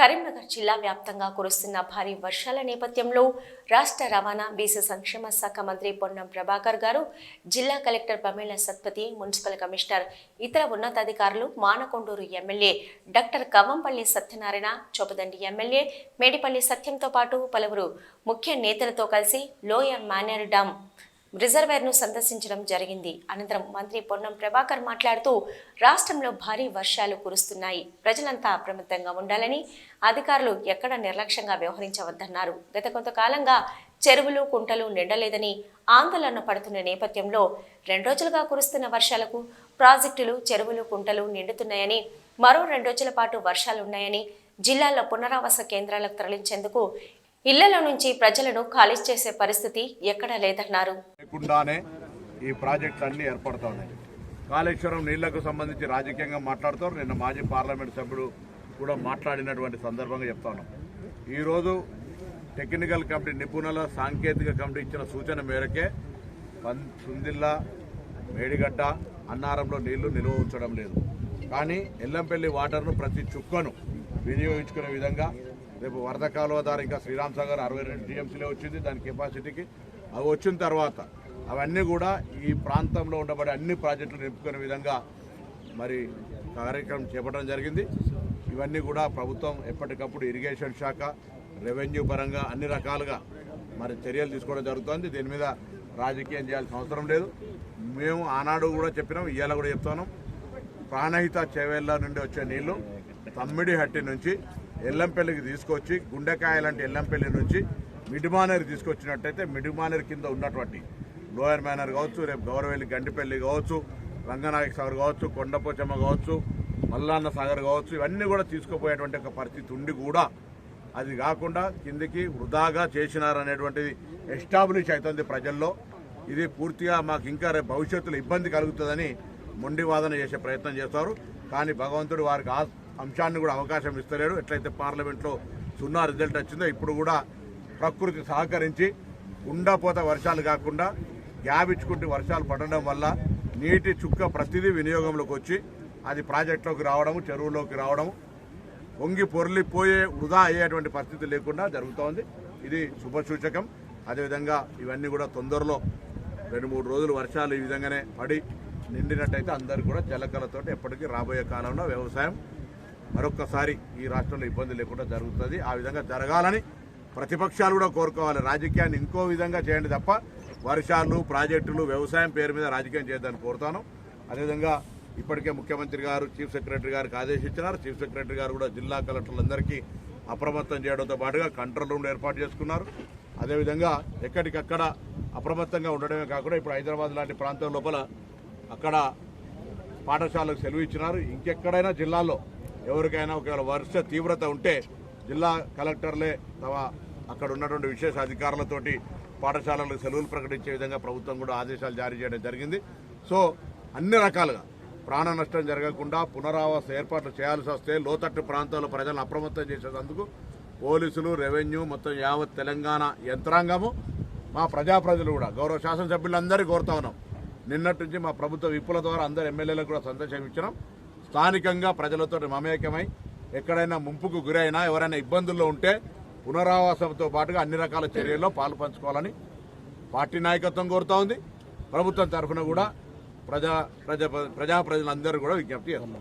కరీంనగర్ జిల్లా వ్యాప్తంగా కురుస్తున్న భారీ వర్షాల నేపథ్యంలో రాష్ట్ర రవాణా బీసీ సంక్షేమ శాఖ మంత్రి పొన్నం ప్రభాకర్ గారు జిల్లా collector Pramela Satpathy municipal commissioner ఇతర ఉన్నతాధికారులు Manakondur MLA doctor Kavvampalli Satyanarayana Choppadandi MLA Medipalli సత్యంతో పాటు పలువురు ముఖ్య నేతలతో కలిసి లోయర్ మానేర్ డామ్ రిజర్వేర్ను సందర్శించడం జరిగింది. అనంతరం మంత్రి పొన్నం ప్రభాకర్ మాట్లాడుతూ రాష్ట్రంలో భారీ వర్షాలు కురుస్తున్నాయి. ప్రజలంతా అప్రమత్తంగా ఉండాలని అధికారులు ఎక్కడ నిర్లక్ష్యంగా వ్యవహరించవద్దన్నారు. గత కొంతకాలంగా చెరువులు కుంటలు నిండలేదని ఆందోళన పడుతున్న నేపథ్యంలో రెండు రోజులుగా కురుస్తున్న వర్షాలకు ప్రాజెక్టులు చెరువులు కుంటలు నిండుతున్నాయని మరో రెండు రోజుల పాటు వర్షాలున్నాయని జిల్లాలో పునరావాస కేంద్రాలకు తరలించేందుకు ఇళ్ళలో నుంచి ప్రజలను ఖాళీ చేసే పరిస్థితి ఎక్కడా లేదన్నారు. లేకుండానే ఈ ప్రాజెక్టులు అన్నీ ఏర్పడుతూ ఉన్నాయి కాళేశ్వరం నీళ్ళకు సంబంధించి రాజకీయంగా మాట్లాడుతారు. నిన్న మాజీ పార్లమెంట్ సభ్యుడు కూడా మాట్లాడినటువంటి సందర్భంగా చెప్తాను. ఈరోజు టెక్నికల్ కమిటీ నిపుణుల సాంకేతిక కమిటీ ఇచ్చిన సూచన మేరకే సుందిల్లా మేడిగడ్డ అన్నారంలో నీళ్ళు నిల్వ ఉంచడం లేదు. కానీ ఎల్లంపల్లి వాటర్ను ప్రతి చుక్కను వినియోగించుకునే విధంగా రేపు వరద కాలువ ద్వారా ఇంకా శ్రీరామ్ సాగర్ అరవై రెండు టీఎంసీలే వచ్చింది దాని కెపాసిటీకి. అవి వచ్చిన తర్వాత అవన్నీ కూడా ఈ ప్రాంతంలో ఉండబడే అన్ని ప్రాజెక్టులు నింపుకునే విధంగా మరి కార్యక్రమం చేపట్టడం జరిగింది. ఇవన్నీ కూడా ప్రభుత్వం ఎప్పటికప్పుడు ఇరిగేషన్ శాఖ రెవెన్యూ పరంగా అన్ని రకాలుగా మరి చర్యలు తీసుకోవడం జరుగుతోంది. దీని మీద రాజకీయం చేయాల్సిన అవసరం లేదు. మేము ఆనాడు కూడా చెప్పినాం ఇవాళ కూడా చెప్తున్నాం. ప్రాణహిత చెవేళ్ళ నుండి వచ్చే నీళ్ళు తమ్మిడి హట్టి నుంచి ఎల్లంపల్లికి తీసుకొచ్చి గుండెకాయ లాంటి ఎల్లంపల్లి నుంచి మిడిమానేరు తీసుకొచ్చినట్టయితే మిడిమానేరు కింద ఉన్నటువంటి లోయర్ మేనర్ కావచ్చు రేపు గౌరవెల్లి గండిపల్లి కావచ్చు రంగనాయక సాగర్ కావచ్చు కొండపోచమ్మ కావచ్చు మల్లాన్న సాగర్ కావచ్చు ఇవన్నీ కూడా తీసుకుపోయేటువంటి ఒక పరిస్థితి ఉండి కూడా అది కాకుండా కిందికి వృధాగా చేసినారనేటువంటిది ఎస్టాబ్లిష్ అవుతుంది ప్రజల్లో. ఇది పూర్తిగా మాకు ఇంకా రేపు భవిష్యత్తులో ఇబ్బంది కలుగుతుందని మొండి వాదన చేసే ప్రయత్నం చేస్తారు. కానీ భగవంతుడు వారికి ఆ అంశాన్ని కూడా అవకాశం ఇస్తలేడు ఎట్లయితే పార్లమెంట్లో సున్నా రిజల్ట్ వచ్చిందో ఇప్పుడు కూడా ప్రకృతి సహకరించి ఉండపోత వర్షాలు కాకుండా గ్యాప్ ఇచ్చుకుంటూ వర్షాలు పడడం వల్ల నీటి చుక్క ప్రతిదీ వినియోగంలోకి వచ్చి అది ప్రాజెక్టులోకి రావడము చెరువులోకి రావడము పొంగి పొరలిపోయే వృధా అయ్యేటువంటి పరిస్థితి లేకుండా జరుగుతోంది ఇది శుభసూచకం అదేవిధంగా ఇవన్నీ కూడా తొందరలో రెండు మూడు రోజులు వర్షాలు ఈ విధంగానే పడి నిండినట్టయితే అందరు కూడా జలకలతో ఎప్పటికీ రాబోయే కాలంలో వ్యవసాయం మరొక్కసారి ఈ రాష్ట్రంలో ఇబ్బంది లేకుండా జరుగుతుంది. ఆ విధంగా జరగాలని ప్రతిపక్షాలు కూడా కోరుకోవాలి. రాజకీయాన్ని ఇంకో విధంగా చేయండి తప్ప వర్షాలు ప్రాజెక్టులు వ్యవసాయం పేరు మీద రాజకీయం చేయొద్దని కోరుతాను. అదేవిధంగా ఇప్పటికే ముఖ్యమంత్రి గారు చీఫ్ సెక్రటరీ గారికి ఆదేశించినారు. చీఫ్ సెక్రటరీ గారు కూడా జిల్లా కలెక్టర్లందరికీ అప్రమత్తం చేయడంతో పాటుగా కంట్రోల్ రూమ్ ఏర్పాటు చేసుకున్నారు. అదేవిధంగా ఎక్కడికక్కడ అప్రమత్తంగా ఉండడమే కాకుండా ఇప్పుడు హైదరాబాద్ లాంటి ప్రాంతం లోపల అక్కడ పాఠశాలకు సెలవు ఇచ్చినారు. ఇంకెక్కడైనా జిల్లాలో ఎవరికైనా ఒకవేళ వర్ష తీవ్రత ఉంటే జిల్లా కలెక్టర్లే తమ అక్కడ ఉన్నటువంటి విశేష అధికారులతోటి పాఠశాలలకు సెలవులు ప్రకటించే విధంగా ప్రభుత్వం కూడా ఆదేశాలు జారీ చేయడం జరిగింది. సో అన్ని రకాలుగా ప్రాణ నష్టం జరగకుండా పునరావాస ఏర్పాట్లు చేయాల్సి వస్తే లోతట్టు ప్రాంతాల్లో ప్రజలను అప్రమత్తం చేసేందుకు పోలీసులు రెవెన్యూ మొత్తం యావత్ తెలంగాణ యంత్రాంగము. మా ప్రజాప్రజలు కూడా గౌరవ శాసనసభ్యులందరూ కోరుతా ఉన్నాం. నిన్నటి నుంచి మా ప్రభుత్వ విప్పుల ద్వారా అందరు ఎమ్మెల్యేలకు కూడా సందేశం ఇచ్చినాం. స్థానికంగా ప్రజలతో మమేకమై ఎక్కడైనా ముంపుకు గురైనా ఎవరైనా ఇబ్బందుల్లో ఉంటే పునరావాసంతో పాటుగా అన్ని రకాల చర్యల్లో పాలు పంచుకోవాలని పార్టీ నాయకత్వం కోరుతా ఉంది. ప్రభుత్వం తరఫున కూడా ప్రజా ప్రజా ప్రజా ప్రజలందరూ కూడా విజ్ఞప్తి చేస్తున్నాం